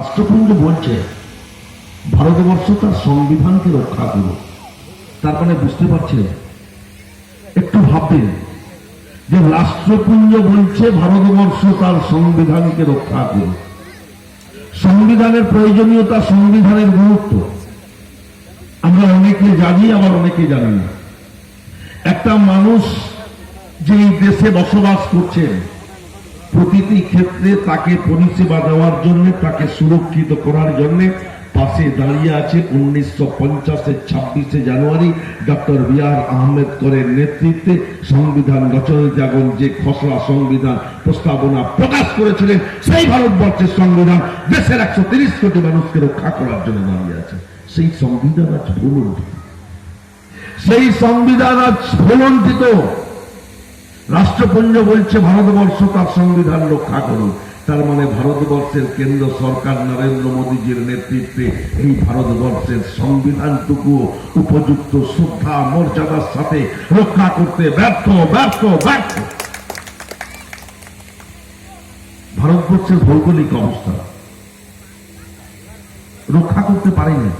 রাষ্ট্রপুঞ্জ বলছে, ভারতবর্ষ তার সংবিধানকে রক্ষা করুক। তার মানে বুঝতে পারছেন একটু ভাববেন যে রাষ্ট্রপুঞ্জ বলছে ভারতবর্ষ তার সংবিধানকে রক্ষা করুক। সংবিধানের প্রয়োজনীয়তা সংবিধানের গুরুত্ব। আমরা অনেকে জানি, আবার অনেকে জানি না। একটা মানুষ যে দেশে বসবাস করছেন প্রতিটি ক্ষেত্রে তাকে পরিষেবা দেওয়ার জন্য, তাকে সুরক্ষিত করার জন্য পাশে দাঁড়িয়ে আছে উনিশশো পঞ্চাশের ছাব্বিশে জানুয়ারি ডক্টর বি আর আহমেদকরের নেতৃত্বে সংবিধান রচয়িতা এবং যে খসড়া সংবিধান প্রস্তাবনা প্রকাশ করেছিলেন, সেই ভারতবর্ষের সংবিধান দেশের একশো তিরিশ কোটি মানুষকে রক্ষা করার জন্য দাঁড়িয়ে আছে। সেই সংবিধান আজ ভুলুণ্ঠিত। সেই সংবিধান আজ ভুলুণ্ঠিত। রাষ্ট্রপুঞ্জ বলছে, ভারতবর্ষ তার সংবিধান রক্ষা করুন তার মানে ভারতবর্ষের কেন্দ্র সরকার নরেন্দ্র মোদীজির নেতৃত্বে এই ভারতবর্ষের সংবিধানটুকু উপযুক্ত শ্রদ্ধা, মর্যাদার সাথে রক্ষা করতে ব্যর্থ ব্যর্থ ব্যর্থ। ভারতবর্ষের ভৌগোলিক অবস্থা রক্ষা করতে পারেনি।